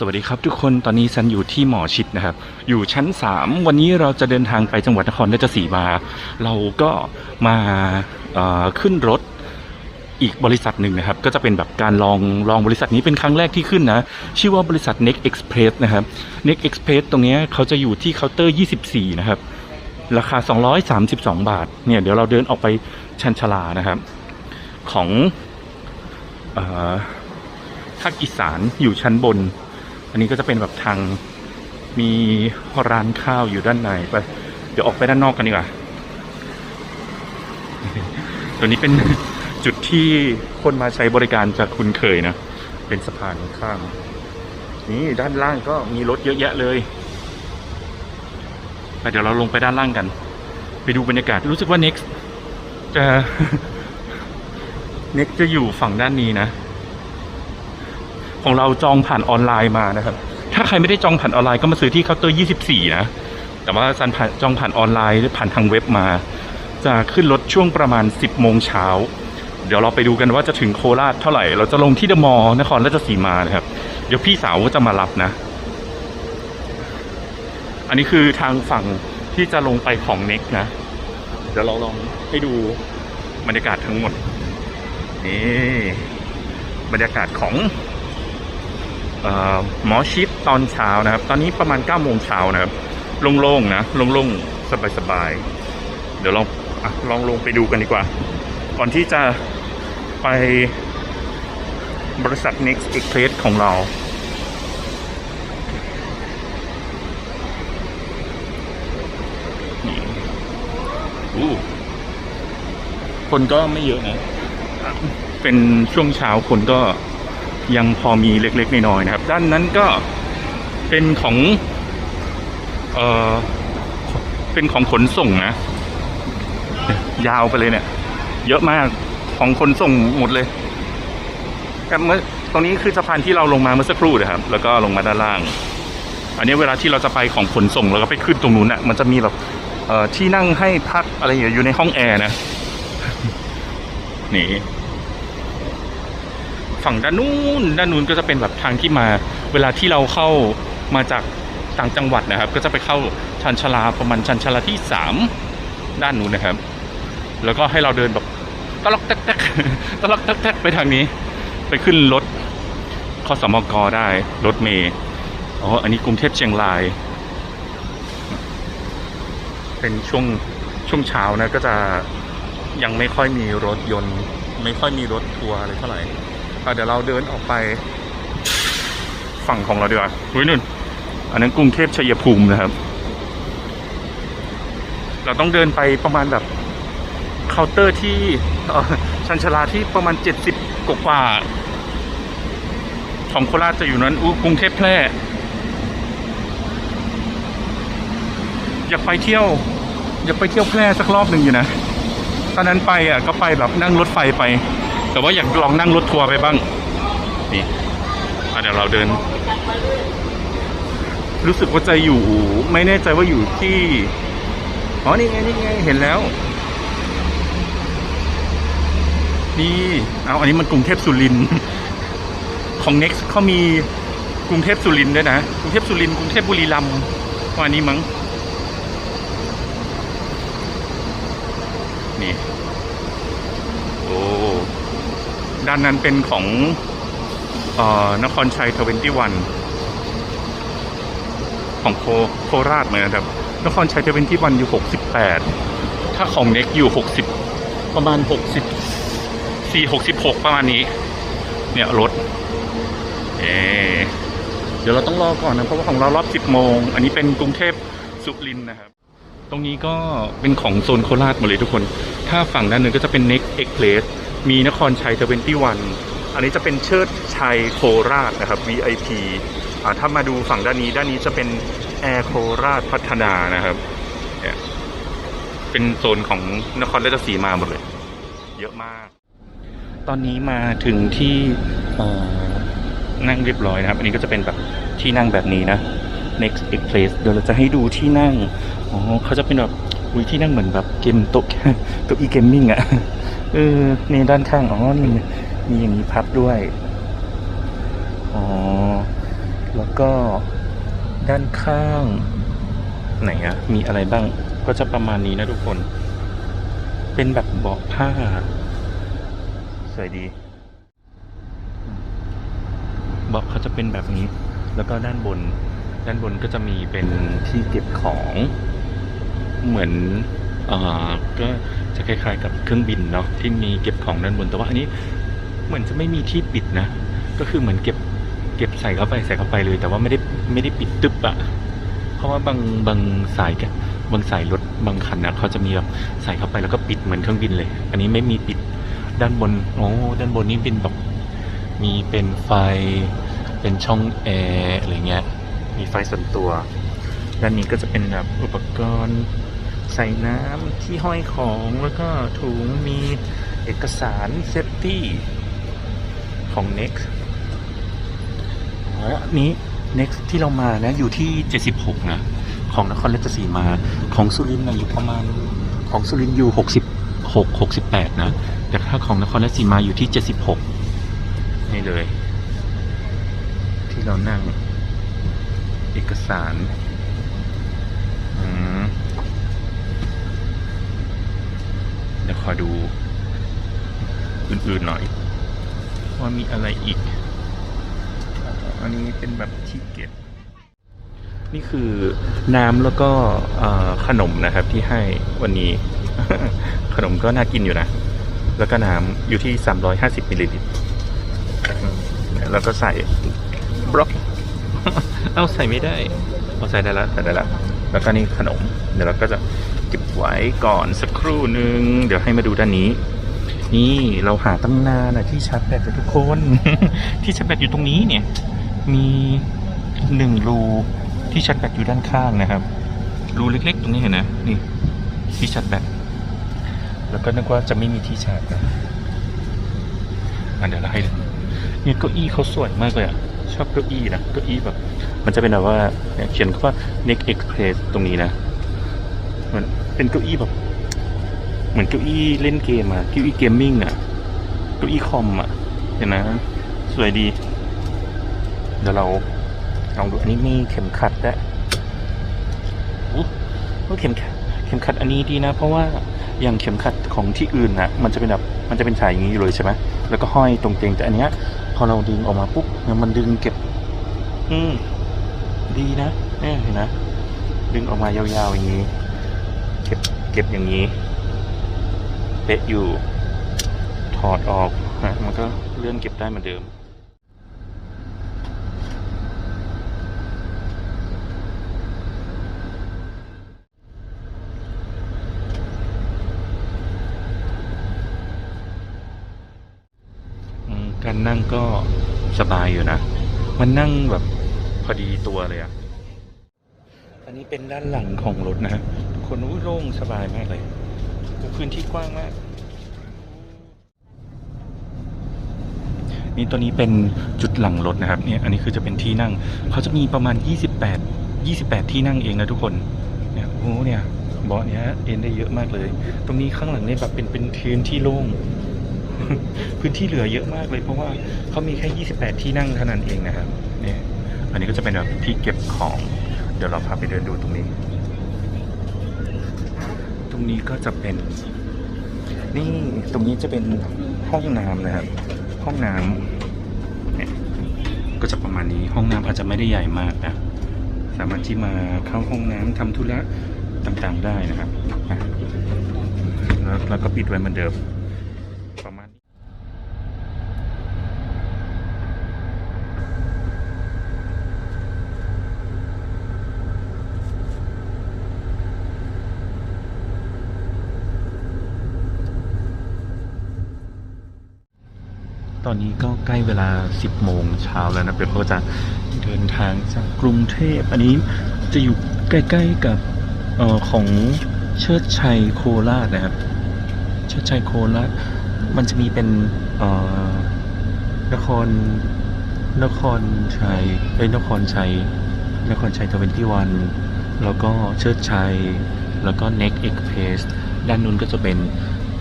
สวัสดีครับทุกคนตอนนี้ฉันอยู่ที่หมอชิดนะครับ อยู่ชั้น 3 วันนี้เราจะเดินทางไปจังหวัดนครราชสีมา เราก็มาขึ้นรถอีกบริษัทหนึ่งนะครับ ก็จะเป็นแบบการลองลองบริษัทนี้เป็นครั้งแรกที่ขึ้นนะ ชื่อว่าบริษัท Next Express นะครับ Next Express ตรงนี้เขาจะอยู่ที่เคาน์เตอร์ 24 นะครับ ราคา 232 บาทเนี่ยเดี๋ยวเราเดินออกไปชันชลานะครับ ของเอ่อภาคอีสานอยู่ชั้นบน อันนี้ก็จะเป็นแบบทางมีร้านข้าวอยู่ด้านในไปเดี๋ยวออกไปด้านนอกกันดีกว่าตัวนี้เป็นจุดที่คนมาใช้บริการจะคุ้นเคยนะ เป็นสะพานข้าม นี่ด้านล่างก็มีรถเยอะแยะเลยไปเดี๋ยวเราลงไปด้านล่างกัน ไปดูบรรยากาศรู้สึกว่า next จะ next จะอยู่ฝั่งด้านนี้นะ ของเราจองผ่านออนไลน์มานะครับ ถ้าใครไม่ได้จองผ่านออนไลน์ก็มาซื้อที่เคาน์เตอร์ 24 นะ แต่ว่าซันผ่านจองผ่านออนไลน์ผ่านทางเว็บมา จะขึ้นรถช่วงประมาณ 10 โมงเช้า เดี๋ยวเราไปดูกันว่าจะถึงโคราชเท่าไหร่ เราจะลงที่เดอะมอลล์นครราชสีมานะครับ เดี๋ยวพี่สาวก็จะมารับนะ อันนี้คือทางฝั่งที่จะลงไปของเน็กนะ เดี๋ยวเราลองให้ดูบรรยากาศทั้งหมด นี่ บรรยากาศของ หมอชิดตอนเช้านะครับ ตอนนี้ประมาณ9โมงเช้านะครับ โล่งๆนะ โล่งๆ สบายๆ เดี๋ยวลองอะลองลงไปดูกันดีกว่า ก่อนที่จะไปบริษัท Next Express ของเรานี่อู้คนก็ไม่เยอะนะอะเป็นช่วงเช้าคนก็ ยังพอมีเล็กๆน้อยๆนะครับ ด้านนั้นก็เป็นของเออเป็นของขนส่งนะ ยาวไปเลยเนี่ย เยอะมากของขนส่งหมดเลยครับเมื่อตรงนี้คือสะพานที่เราลงมาเมื่อสักครู่นะครับ แล้วก็ลงมาด้านล่าง อันนี้เวลาที่เราจะไปของขนส่งแล้วก็ไปขึ้นตรงนู้นน่ะมันจะมีแบบเอ่อที่นั่งให้พักอะไรอย่างเงี้ยอยู่ในห้องแอร์นะนี่ ฝั่งด้านนู้นด้านนู้นก็จะเป็นแบบทางที่มาเวลาที่เราเข้ามาจากต่างจังหวัดนะครับ ก็จะไปเข้าชันชลาประมาณชันชลาที่สามด้านนู้นนะครับ แล้วก็ให้เราเดินแบบตะลักแตกแตกตะลักแตกแตกไปทางนี้ ไปขึ้นรถคสมกได้รถเมย์อ๋ออันนี้กรุงเทพเชียงราย เป็นช่วงช่วงเช้านะก็จะยังไม่ค่อยมีรถยนต์ ไม่ค่อยมีรถทัวร์อะไรเท่าไหร่ เดี๋ยวเราเดินออกไป ฝั่งของเราดีกว่าอุ้ยนู่น อันนั้นกรุงเทพชัยภูมินะครับ เราต้องเดินไปประมาณแบบเคาน์เตอร์ที่ชันชลาที่ประมาณเจ็ดสิบกว่าของโคราชจะอยู่นั้นอู้กรุงเทพแพร่อยากไปเที่ยว อยากไปเที่ยวแพร่สักรอบหนึ่งอยู่นะ ตอนนั้นไปอะก็ไปแบบนั่งรถไฟไป แต่ว่าอยากลองนั่งรถทัวร์ไปบ้าง นี่เดี๋ยวเราเดิน รู้สึกว่าใจอยู่ไม่แน่ใจว่าอยู่ที่ อ๋อ นี่ไง นี่ไง เห็นแล้ว นี่ เอา อันนี้มันกรุงเทพสุรินทร์ ของ Next เขามีกรุงเทพสุรินทร์ด้วยนะ กรุงเทพสุรินทร์ กรุงเทพบุรีรัมย์ประมาณนี้มั้ง นี่ โอ้ ด้านนั้นเป็นของออนครชัยทเวนตี้วันของโคโคราชเหมือนกันครับ นครชัยทเวนตี้วันอยู่หกสิบแปดถ้าของเน็กอยู่หกสิบประมาณหกสิบสี่หกสิบหกประมาณนี้ เนี่ยรถเออเดี๋ยวเราต้องรอก่อนนะ เพราะว่าของเรารอบสิบโมง อันนี้เป็นกรุงเทพสุรินนะครับ ตรงนี้ก็เป็นของโซนโคราชหมดเลยทุกคน ถ้าฝั่งด้านหนึ่งก็จะเป็น Next Express มีนครชัยเทเวนตี้วันอันนี้จะเป็นเชิดชัยโคราชนะครับ VIP อ่าถ้ามาดูฝั่งด้านนี้ด้านนี้จะเป็นแอร์โคราชพัฒนานะครับเป็นโซนของนครราชสีมาหมดเลย เยอะมาก ตอนนี้มาถึงที่นั่งเรียบร้อยนะครับ อันนี้ก็จะเป็นแบบที่นั่งแบบนี้นะ Next Express เดี๋ยวเราจะให้ดูที่นั่ง อ๋อเขาจะเป็นแบบอุ้ยที่นั่งเหมือนแบบเกมโต๊ะโต๊ะอีเกมมิ่งอะ เออนี่ด้านข้างอ๋อนี่มีอย่างนี้พับด้วย อ๋อ แล้วก็ด้านข้าง ไหนอะมีอะไรบ้าง ก็จะประมาณนี้นะทุกคน เป็นแบบเบาะผ้า สวยดีเบาะเขาจะเป็นแบบนี้ แล้วก็ด้านบน ด้านบนก็จะมีเป็นที่เก็บของ เหมือน ก็จะคล้ายๆกับเครื่องบินเนาะที่มีเก็บของด้านบนแต่ว่าอันนี้เหมือนจะไม่มีที่ปิดนะ ก็คือเหมือนเก็บเก็บใส่เข้าไปใส่เข้าไปเลย แต่ว่าไม่ได้ไม่ได้ปิดตึ๊บอะเพราะว่าบางบางสายแกบางสายรถบางคันนะเขาจะมีแบบใส่เข้าไปแล้วก็ปิดเหมือนเครื่องบินเลย อันนี้ไม่มีปิดด้านบนโอ้ด้านบนนี่เป็นแบบมีเป็นไฟ เป็นช่องแอร์อะไรเงี้ยมีไฟส่วนตัว ด้านนี้ก็จะเป็นแบบอุปกรณ์ ใส่น้ำที่ห้อยของแล้วก็ถุงมีเอกสารเซฟตี้ของ Next อ๋ออันนี้ Next ที่เรามานะอยู่ที่ 76 นะ ของนครราชสีมาของสุรินทร์นะอยู่ประมาณของสุรินทร์อยู่ 66 68 นะ แต่ถ้าของนครราชสีมาอยู่ที่ 76 นี่เลย ที่เรานั่ง เอกสาร อืม ดี๋ยวขอดูอื่นๆหน่อย ว่ามีอะไรอีก อันนี้เป็นแบบที่เก็บนี่คือน้ำแล้วก็เอ่อขนมนะครับที่ให้วันนี้ ขนมก็น่ากินอยู่นะ แล้วก็น้ำอยู่ที่ 350มิลลิลิตรอืมแล้วก็ใส่บล็อก เอาใส่ไม่ได้เอาใส่ได้แล้วใส่ได้แล้วแล้วก็นี่ขนม เดี๋ยวเราก็จะ เก็บไว้ก่อนสักครู่หนึ่งเดี๋ยวให้มาดูด้านนี้ นี่เราหาตั้งนานนะที่ชาร์จแบตเลยทุกคน ที่ชาร์จแบตอยู่ตรงนี้เนี่ย มีหนึ่งรูที่ชาร์จแบตอยู่ด้านข้างนะครับ รูเล็กๆ ตรงนี้เห็นนะนี่ที่ชาร์จแบตแล้วก็นึกว่าจะไม่มีที่ชาร์จนะอันเดี๋ยวเราให้ดูเนี่ยเก้าอี้เขาสวยมากเลยอะชอบเก้าอี้นะเก้าอี้แบบ มันจะเป็นแบบว่าเนี่ยเขียนคำว่า Next Express ตรงนี้นะ มันเป็นเก้าอี้แบบ เหมือนเก้าอี้เล่นเกมอะเก้าอี้เกมมิ่งอะเก้าอี้คอมอะเห็นนะ สวยดี เดี๋ยวเราลองดูอันนี้มีเข็มขัดด้วยอู้เข็มขัดเข็มขัดอันนี้ดีนะ เพราะว่าอย่างเข็มขัดของที่อื่นนะมันจะเป็นแบบมันจะเป็นสายอย่างนี้อยู่เลยใช่ไหมแล้วก็ห้อยตรงเตงแต่อันเนี้ย พอเราดึงออกมาปุ๊บเนี่ยมันดึงเก็บ อืม ดีนะเนี่ยเห็นนะ ดึงออกมายาวๆอย่างนี้ ก็บเก็บอย่างนี้ เป๊ะอยู่ ถอดออกนะมันก็เลื่อนเก็บได้เหมือนเดิม การนั่งก็สบายอยู่นะ มันนั่งแบบพอดีตัวเลยอะ อันนี้เป็นด้านหลังของรถนะฮะ คนโล่งสบายมากเลยพื้นที่กว้างมาก นี่ตัวนี้เป็นจุดหลังรถนะครับเนี่ยอันนี้คือจะเป็นที่นั่ง เขาจะมีประมาณ 28 28 ที่นั่งเองนะทุกคนเนี่ยโอ้โหเนี่ยเบาะเนี้ยเอ็นได้เยอะมากเลย ตรงนี้ข้างหลังเนี่ยแบบเป็นเป็นพื้นที่โล่งพื้นที่เหลือเยอะมากเลย เพราะว่าเขามีแค่ 28 ที่นั่งเท่านั้นเองนะครับเนี่ยอันนี้ก็จะเป็นแบบที่เก็บของ เดี๋ยวเราพาไปเดินดูตรงนี้ รงนี้ก็จะเป็น นี่ตรงนี้จะเป็นห้องน้ำนะครับ ห้องน้ำเนี่ยก็จะประมาณนี้ห้องน้ำอาจจะไม่ได้ใหญ่มากนะสามารถที่มาเข้าห้องน้ำทำธุระต่างๆได้นะครับแล้วแล้วก็ปิดไว้เหมือนเดิม ประมาณนี้ ตอนนี้ก็ใกล้เวลา 10 โมงเช้าแล้วนะเดี๋ยวเขาจะเดินทางจากกรุงเทพ อันนี้จะอยู่ใกล้ ๆ กับออของเชิดชัยโคราชนะครับ เชิดชัยโคราชมันจะมีเป็นนครนครชัยเอ้ยนครชัย นครชัยทเวนตี้วันแล้วก็เชิดชัย แล้วก็ Next Express ด้านนู้นก็จะเป็น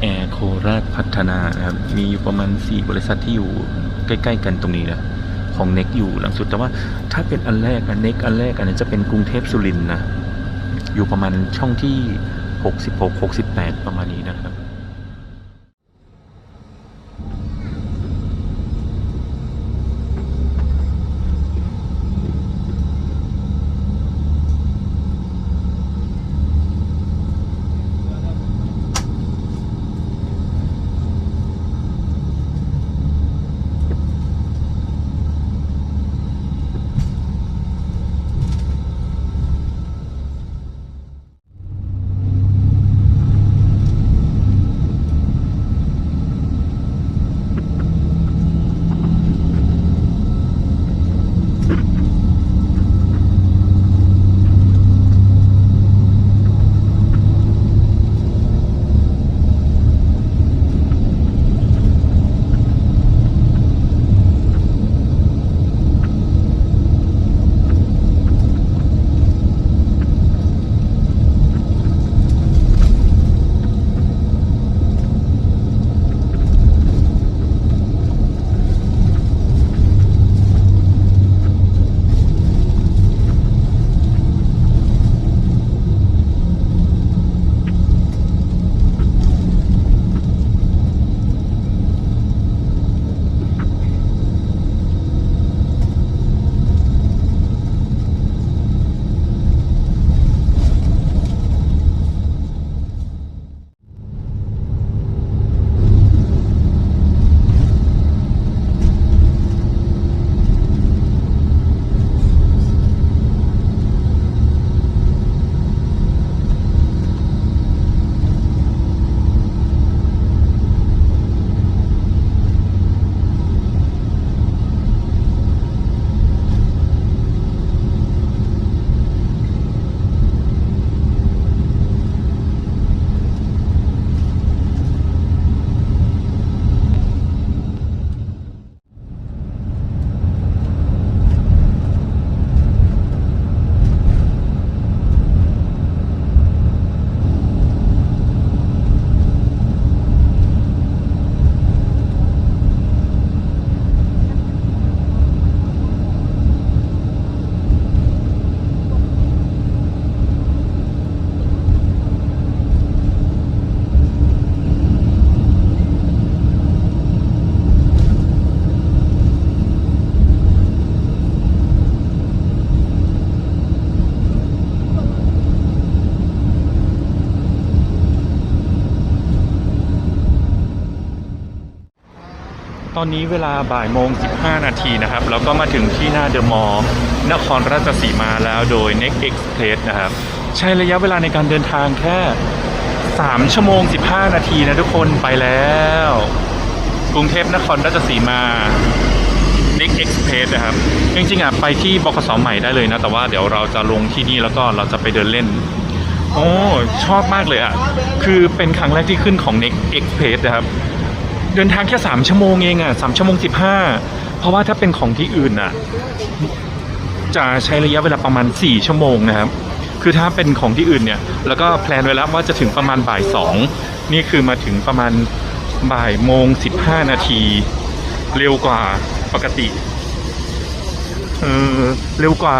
แอร์โคราชพัฒนานะครับ มีอยู่ประมาณ 4 บริษัทที่อยู่ใกล้ ๆ กันตรงนี้นะของเน็กอยู่หลังสุดแต่ว่าถ้าเป็นอันแรกนะเน็กอันแรกอันนี้จะเป็นกรุงเทพสุรินทร์นะ อยู่ประมาณช่องที่ 66 68 ประมาณนี้นะครับ อนนี้เวลาบ่ายโมง 15 นาทีนะครับ แล้วก็มาถึงที่หน้าเดอะมอลล์นครราชสีมาแล้วโดย Next Express นะครับ ใช้ระยะเวลาในการเดินทางแค่ 3 ชั่วโมง 15 นาทีนะทุกคนไปแล้ว กรุงเทพนครราชสีมา Next Express นะครับ จริงๆอะไปที่บกสใหม่ได้เลยนะ แต่ว่าเดี๋ยวเราจะลงที่นี่แล้วก็เราจะไปเดินเล่นโอ้ชอบมากเลยอะ คือเป็นครั้งแรกที่ขึ้นของ Next Express นะครับ เดินทางแค่3ชั่วโมงเองอะ3ชั่วโมง15เพราะว่าถ้าเป็นของที่อื่นอะ จะใช้ระยะเวลาประมาณ4ชั่วโมงนะครับ คือถ้าเป็นของที่อื่นเนี่ย แล้วก็แพลนไว้แล้วว่าจะถึงประมาณบ่าย2นี่คือมาถึงประมาณบ่ายโมง15นาทีเร็วกว่าปกติเออเร็วกว่า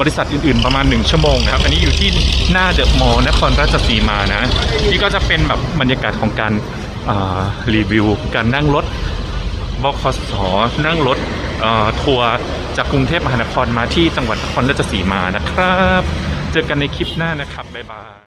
บริษัทอื่นๆประมาณ 1 ชั่วโมงนะครับ อันนี้อยู่ที่หน้าเดอะมอลล์นครราชสีมานะ นี่ก็จะเป็นแบบบรรยากาศของการ รีวิวการนั่งรถบขสนั่งรถทัวร์จากกรุงเทพมหานครมาที่จังหวัดนครราชสีมานะครับ เจอกันในคลิปหน้านะครับ บ๊ายบาย